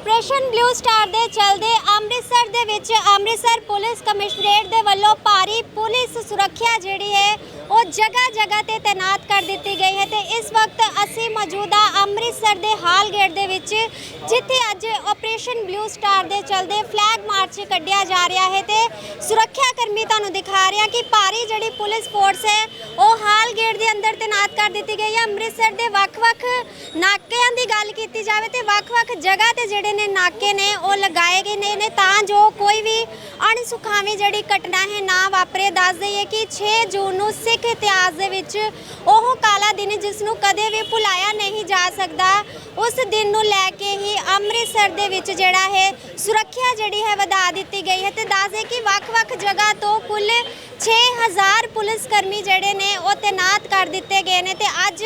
Operation blue star ਦੇ ਚਲਦੇ ਅੰਮ੍ਰਿਤਸਰ ਦੇ ਵਿੱਚ ਅੰਮ੍ਰਿਤਸਰ ਪੁਲਿਸ ਕਮਿਸ਼ਨਰੇਟ ਦੇ ਵੱਲੋਂ ਭਾਰੀ ਪੁਲਿਸ ਸੁਰੱਖਿਆ ਜਿਹੜੀ ਹੈ, ਉਹ ਜਗ੍ਹਾ ਜਗ੍ਹਾ ਤੇ ਤਾਇਨਾਤ ਕਰ ਦਿੱਤੀ ਗਈ ਹੈ ਤੇ ਇਸ ਵਕਤ ਅਸੀਂ ਮੌਜੂਦਾ ਅੰਮ੍ਰਿਤਸਰ ਦੇ ਹਾਲ ਗੇਟ ਦੇ ਵਿੱਚ, ਜਿੱਥੇ ਅੱਜ ਆਪਰੇਸ਼ਨ ਬਲੂ ਸਟਾਰ ਦੇ ਚਲਦੇ ਫਲੈਗ ਮਾਰਚ ਕੱਢਿਆ ਜਾ ਰਿਹਾ ਹੈ ਤੇ ਸੁਰੱਖਿਆ ਕਰਮੀ ਤੁਹਾਨੂੰ ਦਿਖਾ ਰਿਹਾ ਕਿ ਭਾਰੀ ਜਿਹੜੀ ਪੁਲਿਸ ਫੋਰਸ ਹੈ, ਉਹ ਹਾਲ ਗੇਟ ਦੇ ਅੰਦਰ ਤਾਇਨਾਤ ਕਰ ਦਿੱਤੀ ਗਈ ਹੈ। ਅੰਮ੍ਰਿਤਸਰ ਦੇ ਵੱਖ-ਵੱਖ ਨਾਕਿਆਂ ਦੀ ਗੱਲ ਕੀਤੀ ਜਾਵੇ ਤੇ ਵੱਖ-ਵੱਖ ਜਗ੍ਹਾ ਤੇ ਜਿਹੜੇ ਨੇ ਨਾਕੇ ਨੇ, ਉਹ ਲਗਾਏ ਗਏ ਨੇ ਨੇ ਤਾਂ ਜੋ ਕੋਈ ਵੀ ਅਣਸੁਖਾਵੀ ਜਿਹੜੀ ਘਟਨਾ ਹੈ ਨਾ ਵਾਪਰੇ। ਦੱਸ ਦਈਏ ਕਿ 6 ਜੂਨ ਨੂੰ ਸਿੱਖ ਇਤਿਹਾਸ ਦੇ ਵਿੱਚ ਉਹ ਕਾਲਾ ਦਿਨ ਜਿਸ ਨੂੰ ਕਦੇ ਵੀ ਭੁਲਾਇਆ ਨਹੀਂ ਜਾ ਸਕਦਾ, ਉਸ ਦਿਨ ਨੂੰ ਲੈ ਕੇ ਹੀ ਅੰਮ੍ਰਿਤਸਰ ਦੇ ਵਿੱਚ ਜਿਹੜਾ ਹੈ ਸੁਰੱਖਿਆ ਜਿਹੜੀ ਹੈ ਵਧਾ ਦਿੱਤੀ ਗਈ ਹੈ। ਤੇ ਦੱਸ ਦੇ ਕਿ ਵੱਖ-ਵੱਖ ਜਗ੍ਹਾ ਤੋਂ ਕੁੱਲ 6000 ਪੁਲਿਸ ਕਰਮੀ ਜਿਹੜੇ ਨੇ ਉਹ ਤਾਇਨਾਤ ਕਰ ਦਿੱਤੇ ਗਏ ਨੇ ਤੇ ਅੱਜ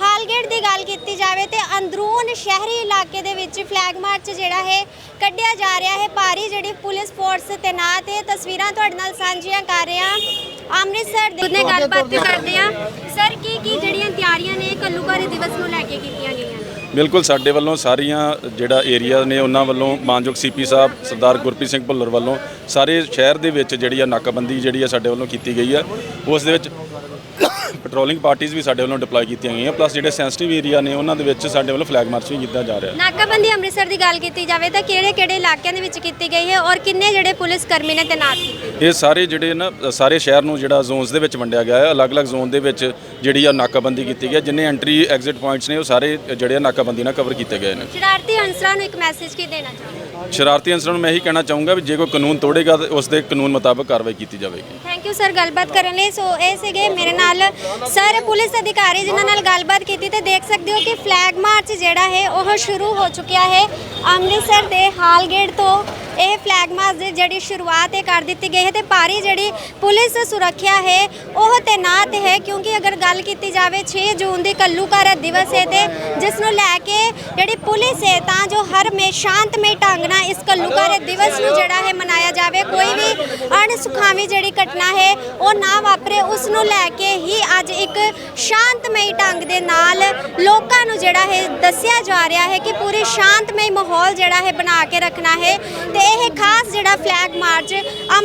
ਹਾਲਗੇਟ ਦੀ ਗੱਲ ਕੀਤੀ ਜਾਵੇ ਤੇ ਅੰਦਰੂਨ ਸ਼ਹਿਰੀ ਇਲਾਕੇ ਦੇ ਵਿੱਚ ਫਲੈਗ ਮਾਰਚ ਜਿਹੜਾ ਹੈ ਕੱਢਿਆ ਜਾ ਰਿਹਾ ਹੈ। ਭਾਰੀ ਜਿਹੜੀ ਪੁਲਿਸ ਫੋਰਸ ਤਾਇਨਾਤ ਹੈ। ਤਸਵੀਰਾਂ ਤੁਹਾਡੇ ਨਾਲ ਸਾਂਝੀਆਂ ਕਰ ਰਹੇ ਹਾਂ। ਅੰਮ੍ਰਿਤਸਰ ਦੇ ਨੇ ਗੱਲਬਾਤ ਕਰਦੇ ਹਾਂ। ਸਰ ਕੀ ਕੀ ਜਿਹੜੀਆਂ ਤਿਆਰੀਆਂ ਨੇ ਕੱਲੂਕਾਰੀ ਦਿਵਸ ਨੂੰ ਲੈ ਕੇ ਕੀਤੀਆਂ ਗਈਆਂ ਨੇ? ਬਿਲਕੁਲ ਸਾਡੇ ਵੱਲੋਂ ਸਾਰੀਆਂ ਜਿਹੜਾ ਏਰੀਆ ਨੇ ਉਹਨਾਂ ਵੱਲੋਂ ਮਾਨਯੋਗ ਸੀਪੀ ਸਾਹਿਬ, ਸਰਦਾਰ ਗੁਰਪ੍ਰੀਤ ਸਿੰਘ ਭੁੱਲਰ ਵੱਲੋਂ ਸਾਰੇ ਸ਼ਹਿਰ ਦੇ ਵਿੱਚ ਜਿਹੜੀ ਆ ਨਾਕਾਬੰਦੀ ਜਿਹੜੀ ਆ ਸਾਡੇ ਵੱਲੋਂ ਕੀਤੀ ਗਈ ਆ। ਉਸ ਦੇ ਵਿੱਚ ਪੈਟਰੋਲਿੰਗ ਪਾਰਟੀਆਂ ਵੀ ਸਾਡੇ ਵੱਲੋਂ ਡਿਪਲੋਏ ਕੀਤੀਆਂ ਗਈਆਂ ਪਲੱਸ ਜਿਹੜੇ ਸੈਂਸਿਟਿਵ ਏਰੀਆ ਨੇ ਉਹਨਾਂ ਦੇ ਵਿੱਚ ਸਾਡੇ ਵੱਲੋਂ ਫਲੈਗ ਮਾਰਚ ਵੀ ਕੀਤਾ ਜਾ ਰਿਹਾ। ਨਾਕਾਬੰਦੀ ਅੰਮ੍ਰਿਤਸਰ ਦੀ ਗੱਲ ਕੀਤੀ ਜਾਵੇ ਤਾਂ ਕਿਹੜੇ ਕਿਹੜੇ ਇਲਾਕਿਆਂ ਦੇ ਵਿੱਚ ਕੀਤੀ ਗਈ ਹੈ ਔਰ ਕਿੰਨੇ ਜਿਹੜੇ ਪੁਲਿਸ ਕਰਮੀ ਨੇ ਤਾਇਨਾਤ ਕੀਤੇ? ਇਹ ਸਾਰੇ ਜਿਹੜੇ ਨਾ ਸਾਰੇ ਸ਼ਹਿਰ ਨੂੰ ਜਿਹੜਾ ਜ਼ੋਨਸ ਦੇ ਵਿੱਚ ਵੰਡਿਆ ਗਿਆ ਹੈ। ਅਲੱਗ-ਅਲੱਗ ਜ਼ੋਨ ਦੇ ਵਿੱਚ ਜਿਹੜੀ ਆ ਨਾਕਾਬੰਦੀ ਕੀਤੀ ਗਈ ਹੈ। ਜਿੰਨੇ ਐਂਟਰੀ ਐਗਜ਼ਿਟ ਪੁਆਇੰਟਸ ਨੇ ਉਹ ਸਾਰੇ ਜਿਹੜੇ ਨਾਕਾਬੰਦੀ ਨਾਲ ਕਵਰ ਕੀਤੇ ਗਏ ਨੇ। ਸ਼ਰਾਰਤੀ ਅਨਸਰਾਂ ਨੂੰ ਇੱਕ ਮੈਸੇਜ ਕੀ ਦੇਣਾ ਚਾਹੁੰਦੇ ਸ਼ਰਾਰਤੀ ਅਨਸਰਾਂ ਨੂੰ ਮੈਂ ਇਹੀ ਕਹਿਣਾ ਚਾਹੂੰਗਾ ਵੀ ਜੇ ਕੋਈ ਕਾਨੂੰਨ ਤੋੜੇਗਾ ਤਾਂ ਉਸ ਦੇ ਕਾਨੂੰਨ ਮੁਤਾਬਕ ਕਾਰਵਾਈ ਕੀਤੀ ਜਾਵੇਗੀ। ਥੈਂਕ ਯੂ ਸਰ ਗੱਲਬਾਤ ਕਰਨ ਲਈ। ਸੋ ਇਹ ਸੀਗੇ ਮੇਰੇ ਨਾਲ ਸਰ ਪੁਲਿਸ ਅਧਿਕਾਰੀ ਜਿਨ੍ਹਾਂ ਨਾਲ ਗੱਲਬਾਤ ਕੀਤੀ ਤੇ ਦੇਖ ਸਕਦੇ ਹੋ ਕਿ ਫਲੈਗ ਮਾਰਚ ਜਿਹੜਾ ਹੈ, ਉਹ ਸ਼ੁਰੂ ਹੋ ਚੁੱਕਿਆ ਹੈ। ਅੰਮ੍ਰਿਤਸਰ ਦੇ ਹਾਲ ਤੋਂ ਇਹ ਫਲੈਗ ਮਾਰਚ ਦੀ ਜਿਹੜੀ ਸ਼ੁਰੂਆਤ ਹੈ ਕਰ ਦਿੱਤੀ ਗਈ ਹੈ ਤੇ ਭਾਰੀ ਜਿਹੜੀ ਪੁਲਿਸ ਸੁਰੱਖਿਆ ਹੈ, ਉਹ ਤੈਨਾਤ ਹੈ ਕਿਉਂਕਿ ਅਗਰ ਗੱਲ ਕੀਤੀ ਜਾਵੇ 6 ਜੂਨ ਦੀ ਕੱਲੂਕਾਰਾ ਦਿਵਸ ਹੈ ਤੇ ਜਿਸ ਨੂੰ ਲੈ ਕੇ ਜਿਹੜੀ ਪੁਲਿਸ ਹੈ, ਤਾਂ ਜੋ ਹਰ ਮੇ, ਸ਼ਾਂਤਮਈ ਢੰਗ ਨਾਲ ਇਸ ਕੱਲੂਕਾਰੇ ਦਿਵਸ ਨੂੰ ਜਿਹੜਾ ਹੈ ਮਨਾਇਆ ਜਾਵੇ, ਕੋਈ ਵੀ ਅਣਸੁਖਾਵੀ ਜਿਹੜੀ ਘਟਨਾ ਹੈ, ਉਹ ਨਾ ਵਾਪਰੇ, ਉਸ ਨੂੰ ਲੈ ਕੇ ਹੀ ਅੱਜ ਇੱਕ ਸ਼ਾਂਤਮਈ ਢੰਗ ਦੇ ਨਾਲ ਲੋਕਾਂ ਨੂੰ ਜਿਹੜਾ ਹੈ ਦੱਸਿਆ ਜਾ ਰਿਹਾ ਹੈ ਕਿ ਪੂਰੀ ਸ਼ਾਂਤਮਈ ਮਾਹੌਲ ਜਿਹੜਾ ਹੈ ਬਣਾ ਕੇ ਰੱਖਣਾ ਹੈ। ਤੇ ਇਹ ਖਾਸ ਜਿਹੜਾ ਫਲੈਗ ਮਾਰਚ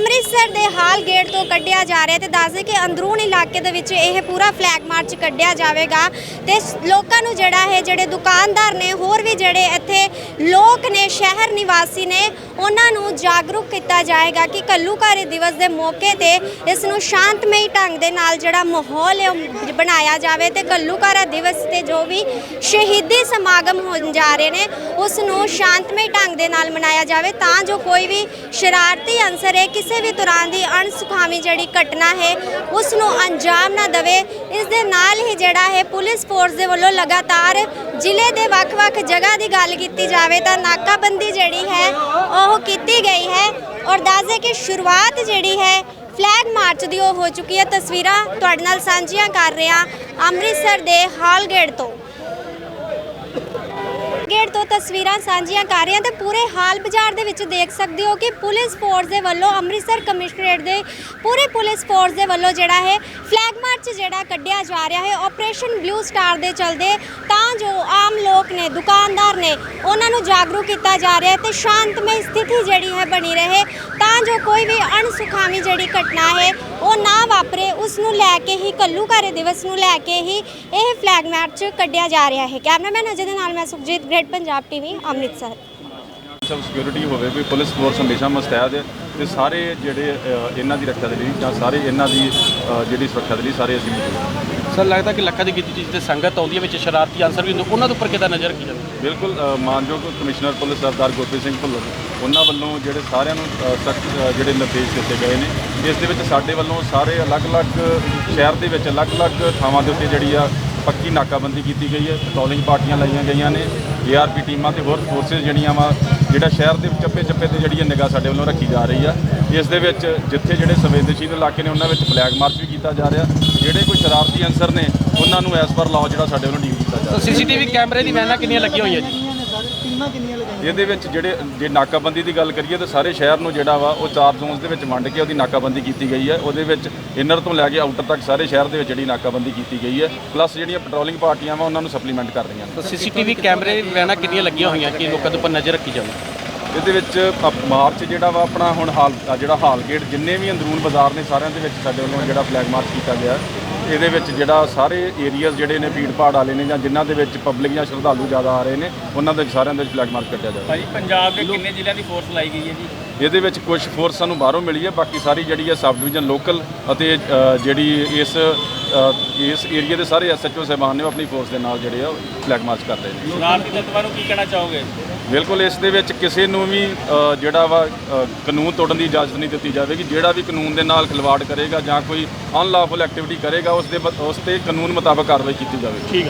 ਅੰਮ੍ਰਿਤਸਰ ਦੇ ਹਾਲ ਗੇਟ ਤੋਂ ਕੱਢਿਆ ਜਾ ਰਿਹਾ ਤੇ ਦੱਸਦੇ ਕਿ ਅੰਦਰੂਨ ਇਲਾਕੇ ਦੇ ਵਿੱਚ ਇਹ ਪੂਰਾ ਫਲੈਗ ਮਾਰਚ ਕੱਢਿਆ ਜਾਵੇਗਾ ਤੇ ਲੋਕਾਂ ਨੂੰ ਜਿਹੜਾ ਹੈ ਜਿਹੜੇ ਦੁਕਾਨਦਾਰ ਨੇ, ਹੋਰ ਵੀ ਜਿਹੜੇ ਇੱਥੇ ਲੋਕ ਨੇ, ਸ਼ਹਿਰ ਨਿਵਾਸੀ ਨੇ, ਉਹਨਾਂ ਨੂੰ ਜਾਗਰੂਕ ਕੀਤਾ ਜਾਏਗਾ ਕਿ ਕੱਲੂਕਾਰੀ ਦਿਵਸ ਦੇ ਮੌਕੇ ਤੇ ਇਸ ਨੂੰ ਸ਼ਾਂਤਮਈ ਢੰਗ ਦੇ ਨਾਲ ਜਿਹੜਾ ਮਾਹੌਲ ਹੈ, ਉਹ ਬਣਾਇਆ ਜਾਵੇ ਤੇ ਕੱਲੂਕਾਰਾ ਦਿਵਸ ਤੇ ਜੋ ਵੀ ਸ਼ਹੀਦੀ ਸਮਾਗਮ ਹੋਣ ਜਾ ਰਹੇ ਨੇ, ਉਸ ਨੂੰ ਸ਼ਾਂਤਮਈ ਢੰਗ ਦੇ ਨਾਲ ਮਨਾਇਆ ਜਾਵੇ ਤਾਂ ਜੋ ਕੋਈ ਵੀ ਸ਼ਰਾਰਤੀ ਅੰਸਰ ਹੈ, ਕਿਸੇ ਕਿਸੇ ਵੀ ਤਰ੍ਹਾਂ ਦੀ ਅਣਸੁਖਾਵੀ ਜਿਹੜੀ ਘਟਨਾ ਹੈ ਉਸ ਨੂੰ ਅੰਜਾਮ ਨਾ ਦੇਵੇ। ਇਸ ਦੇ ਨਾਲ ਹੀ ਜਿਹੜਾ ਹੈ, ਪੁਲਿਸ ਫੋਰਸ ਦੇ ਵੱਲੋਂ ਲਗਾਤਾਰ ਜ਼ਿਲ੍ਹੇ ਦੇ ਵੱਖ-ਵੱਖ ਜਗ੍ਹਾ ਦੀ ਗੱਲ ਕੀਤੀ ਜਾਵੇ ਤਾਂ ਨਾਕਾਬੰਦੀ ਜਿਹੜੀ ਹੈ, ਉਹ ਕੀਤੀ ਗਈ ਹੈ। ਔਰ ਦੱਸਦੇ ਕਿ ਸ਼ੁਰੂਆਤ ਜਿਹੜੀ ਹੈ ਫਲੈਗ ਮਾਰਚ ਦੀ ਉਹ ਹੋ ਚੁੱਕੀ ਹੈ। ਤਸਵੀਰਾਂ ਤੁਹਾਡੇ ਨਾਲ ਸਾਂਝੀਆਂ ਕਰ ਰਿਹਾ ਅੰਮ੍ਰਿਤਸਰ ਦੇ ਹਾਲਗੇਟ ਤੋਂ। ਗੇਟ ਤੋਂ ਤਸਵੀਰਾਂ ਸਾਂਝੀਆਂ ਕਰ ਰਹੇ ਹਾਂ ਤੇ ਪੂਰੇ ਹਾਲ ਬਾਜ਼ਾਰ ਦੇ ਵਿੱਚ ਦੇਖ ਸਕਦੇ ਹੋ ਕਿ ਪੁਲਿਸ ਫੋਰਸ ਦੇ ਵੱਲੋਂ ਅੰਮ੍ਰਿਤਸਰ ਕਮਿਸ਼ਨਰੇਟ ਦੇ ਪੂਰੇ ਪੁਲਿਸ ਫੋਰਸ ਦੇ ਵੱਲੋਂ ਜਿਹੜਾ ਹੈ ਫਲੈਗ ਮਾਰਚ ਜਿਹੜਾ ਕੱਢਿਆ ਜਾ ਰਿਹਾ ਹੈ ਆਪਰੇਸ਼ਨ ਬਲੂ ਸਟਾਰ ਦੇ ਚਲਦੇ ਤਾਂ ਜੋ ਆਮ ਲੋਕ ਨੇ, ਦੁਕਾਨਦਾਰ ਨੇ ਉਹਨਾਂ ਨੂੰ ਜਾਗਰੂਕ ਕੀਤਾ ਜਾ ਰਿਹਾ ਹੈ ਤੇ ਸ਼ਾਂਤਮਈ ਸਥਿਤੀ ਜਿਹੜੀ ਹੈ ਬਣੀ ਰਹੇ ਤਾਂ ਜੋ ਕੋਈ ਵੀ ਅਣਸੁਖਾਵੀ ਜਿਹੜੀ ਘਟਨਾ ਹੈ, ਉਹ ਨਾ ਵਾਪਰੇ। ਉਸ ਨੂੰ ਲੈ ਕੇ ਹੀ ਕੱਲੂਕਾਰੇ ਦਿਵਸ ਨੂੰ ਲੈ ਕੇ ਹੀ ਇਹ ਫਲੈਗ ਮਾਰਚ ਕੱਢਿਆ ਜਾ ਰਿਹਾ ਹੈ। ਕੈਮਰਾਮੈਨ ਅਜੇ ਦੇ ਨਾਲ ਮੈਂ ਸੁਖਜੀਤ ਗ੍ਰੇਟ, ਪੰਜਾਬ ਟੀਵੀ, ਅੰਮ੍ਰਿਤਸਰ। ਸਭ ਸਿਕਿਉਰਿਟੀ ਹੋਵੇ ਵੀ ਪੁਲਿਸ ਫੋਰਸ ਹਮੇਸ਼ਾ ਮੁਸਤੈਦ ਹੈ ਤੇ ਸਾਰੇ ਜਿਹੜੇ ਇਹਨਾਂ ਦੀ ਰੱਖਿਆ ਦੇ ਲਈ ਜਾਂ ਸਾਰੇ ਇਹਨਾਂ ਦੀ ਜਿਹੜੀ ਸੁਰੱਖਿਆ ਦੇ ਲਈ ਸਾਰੇ ਅਸੀਂ ਮੌਜੂਦ ਹਾਂ। ਸਰ ਲੱਗਦਾ ਕਿ ਲੱਖਾਂ ਦੀ ਗਿਣਤੀ ਜਿੱਥੇ ਸੰਗਤ ਆਉਂਦੀ ਹੈ ਵਿੱਚ ਸ਼ਰਾਰਤੀ ਅਨਸਰ ਵੀ ਹੁੰਦੇ ਉਹਨਾਂ ਦੇ ਉੱਪਰ ਕਿੱਦਾਂ ਨਜ਼ਰ ਰੱਖੀ ਜਾਂਦੀ? ਬਿਲਕੁਲ ਅ, ਮਾਨਯੋਗ ਕਮਿਸ਼ਨਰ ਪੁਲਿਸ ਸਰਦਾਰ ਗੁਰਪ੍ਰੀਤ ਸਿੰਘ ਭੁੱਲਰ ਉਹਨਾਂ ਵੱਲੋਂ ਜਿਹੜੇ ਸਾਰਿਆਂ ਨੂੰ ਸਖਤ ਜਿਹੜੇ ਨਿਰਦੇਸ਼ ਦਿੱਤੇ ਗਏ ਨੇ ਇਸ ਦੇ ਵਿੱਚ ਸਾਡੇ ਵੱਲੋਂ ਸਾਰੇ ਅਲੱਗ-ਅਲੱਗ ਸ਼ਹਿਰ ਦੇ ਵਿੱਚ ਅਲੱਗ-ਅਲੱਗ ਥਾਵਾਂ ਦੇ ਉੱਤੇ ਜਿਹੜੀ ਆ ਪੱਕੀ ਨਾਕਾਬੰਦੀ ਕੀਤੀ ਗਈ ਹੈ ਪੈਟਰੋਲਿੰਗ ਪਾਰਟੀਆਂ ਲਾਈਆਂ ਗਈਆਂ ਨੇ ਏਆਰਪੀ ਟੀਮਾਂ ਤੇ ਹੋਰ ਫੋਰਸਸ ਜਿਹੜੀਆਂ ਵਾ ਜਿਹੜਾ ਸ਼ਹਿਰ ਦੇ ਚੱਪੇ-ਚੱਪੇ ਤੇ ਜਿਹੜੀ ਨਿਗਾਹ ਸਾਡੇ ਵੱਲੋਂ ਰੱਖੀ ਜਾ ਰਹੀ ਆ। ਇਸ ਦੇ ਵਿੱਚ ਜਿੱਥੇ ਜਿਹੜੇ ਸੰਵੇਦਨਸ਼ੀਲ ਇਲਾਕੇ ਨੇ ਉਹਨਾਂ ਵਿੱਚ ਫਲੈਗ ਮਾਰਚ ਵੀ ਕੀਤਾ ਜਾ ਰਿਹਾ। ਜਿਹੜੇ ਕੋਈ ਸ਼ਰਾਰਤੀ ਅੰਸਰ ਨੇ ਉਹਨਾਂ ਨੂੰ ਐਸ ਪਰ ਲਾਅ ਜਿਹੜਾ ਸਾਡੇ ਵੱਲੋਂ ਡੀਲ ਕੀਤਾ ਜਾ ਰਿਹਾ। ਸੀਸੀਟੀਵੀ ਕੈਮਰੇ ਦੀ ਵੈਨਾਂ ਕਿੰਨੀਆਂ ਲੱਗੀਆਂ ਹੋਈਆਂ ਜੀ? ਇਹਦੇ ਵਿੱਚ ਜਿਹੜੇ ਜੇ ਨਾਕਾਬੰਦੀ ਦੀ ਗੱਲ ਕਰੀਏ ਤਾਂ ਸਾਰੇ ਸ਼ਹਿਰ ਨੂੰ ਜਿਹੜਾ ਵਾ ਉਹ ਚਾਰ ਜ਼ੋਨਸ ਦੇ ਵਿੱਚ ਵੰਡ ਕੇ ਉਹਦੀ ਨਾਕਾਬੰਦੀ ਕੀਤੀ ਗਈ ਹੈ। ਉਹਦੇ ਵਿੱਚ ਇਨਰ ਤੋਂ ਲੈ ਕੇ ਆਊਟਰ ਤੱਕ ਸਾਰੇ ਸ਼ਹਿਰ ਦੇ ਵਿੱਚ ਜਿਹੜੀ ਨਾਕਾਬੰਦੀ ਕੀਤੀ ਗਈ ਹੈ। ਪਲੱਸ ਜਿਹੜੀਆਂ ਪੈਟਰੋਲਿੰਗ ਪਾਰਟੀਆਂ ਵਾ ਉਹਨਾਂ ਨੂੰ ਸਪਲੀਮੈਂਟ ਕਰ ਰਹੀਆਂ ਨੇ। ਤਾਂ ਸੀਸੀਟੀਵੀ ਕੈਮਰੇ ਵੈਨਾਂ ਕਿੰਨੀਆਂ ਲੱਗੀਆਂ ਹੋਈਆਂ ਕਿ ਲੋਕਾਂ ਦੇ ਉੱਪਰ ਨਜ਼ਰ ਰੱਖੀ ਜਾਵੇ? ਇਹਦੇ ਵਿੱਚ ਮਾਰਚ ਜਿਹੜਾ ਵਾ ਆਪਣਾ ਹੁਣ ਹਾਲ ਜਿਹੜਾ ਹਾਲ ਗੇਟ ਜਿੰਨੇ ਵੀ ਅੰਦਰੂਨ ਬਾਜ਼ਾਰ ਨੇ ਸਾਰਿਆਂ ਦੇ ਵਿੱਚ ਸਾਡੇ ਵੱਲੋਂ ਜਿਹੜਾ ਫਲੈਗ ਮਾਰਚ ਕੀਤਾ ਗਿਆ। ਇਹਦੇ ਵਿੱਚ ਜਿਹੜਾ ਸਾਰੇ ਏਰੀਆਜ਼ ਜਿਹੜੇ ਨੇ ਭੀੜ ਭਾੜ ਵਾਲੇ ਨੇ ਜਾਂ ਜਿਨ੍ਹਾਂ ਦੇ ਵਿੱਚ ਪਬਲਿਕ ਜਾਂ ਸ਼ਰਧਾਲੂ ਜ਼ਿਆਦਾ ਆ ਰਹੇ ਨੇ ਉਹਨਾਂ ਦੇ ਸਾਰਿਆਂ ਦੇ ਵਿੱਚ ਫਲੈਗ ਮਾਰਚ ਕੱਢਿਆ ਜਾਵੇ ਭਾਜੀ ਪੰਜਾਬ ਦੇ ਕਿੰਨੇ ਜ਼ਿਲ੍ਹਿਆਂ ਦੀ ਫੋਰਸ ਲਾਈ ਗਈ ਹੈ ਜੀ? ਇਹਦੇ ਵਿੱਚ ਕੁਝ ਫੋਰਸ ਸਾਨੂੰ ਬਾਹਰੋਂ ਮਿਲੀ ਹੈ ਬਾਕੀ ਸਾਰੀ ਜਿਹੜੀ ਹੈ ਸਬ ਡਿਵੀਜ਼ਨ ਲੋਕਲ ਅਤੇ ਜਿਹੜੀ ਇਸ ਇਸ ਏਰੀਆ ਦੇ ਸਾਰੇ ਐਸਐਚਓ ਸਾਹਿਬਾਨ ਨੇ ਆਪਣੀ ਫੋਰਸ ਦੇ ਨਾਲ ਜਿਹੜੇ ਆ ਫਲੈਗ ਮਾਰਚ ਕਰ ਰਹੇ ਨੇ। ਸ਼ਰਾਰਤੀ ਤੱਤਵਾਂ ਨੂੰ ਕੀ ਕਹਿਣਾ ਚਾਹੋਗੇ? ਬਿਲਕੁਲ ਇਸ ਦੇ ਵਿੱਚ ਕਿਸੇ ਨੂੰ ਵੀ ਅ, ਜਿਹੜਾ ਵਾ ਅ, ਕਾਨੂੰਨ ਤੋੜਨ ਦੀ ਇਜਾਜ਼ਤ ਨਹੀਂ ਦਿੱਤੀ ਜਾਵੇਗੀ। ਜਿਹੜਾ ਵੀ ਕਾਨੂੰਨ ਦੇ ਨਾਲ ਖਿਲਵਾੜ ਕਰੇਗਾ ਜਾਂ ਕੋਈ ਅਨਲਾਫੁਲ ਐਕਟੀਵਿਟੀ ਕਰੇਗਾ ਉਸ ਦੇ ਬ- ਉਸ ਤੇ ਕਾਨੂੰਨ ਮੁਤਾਬਕ ਕਾਰਵਾਈ ਕੀਤੀ ਜਾਵੇਗੀ।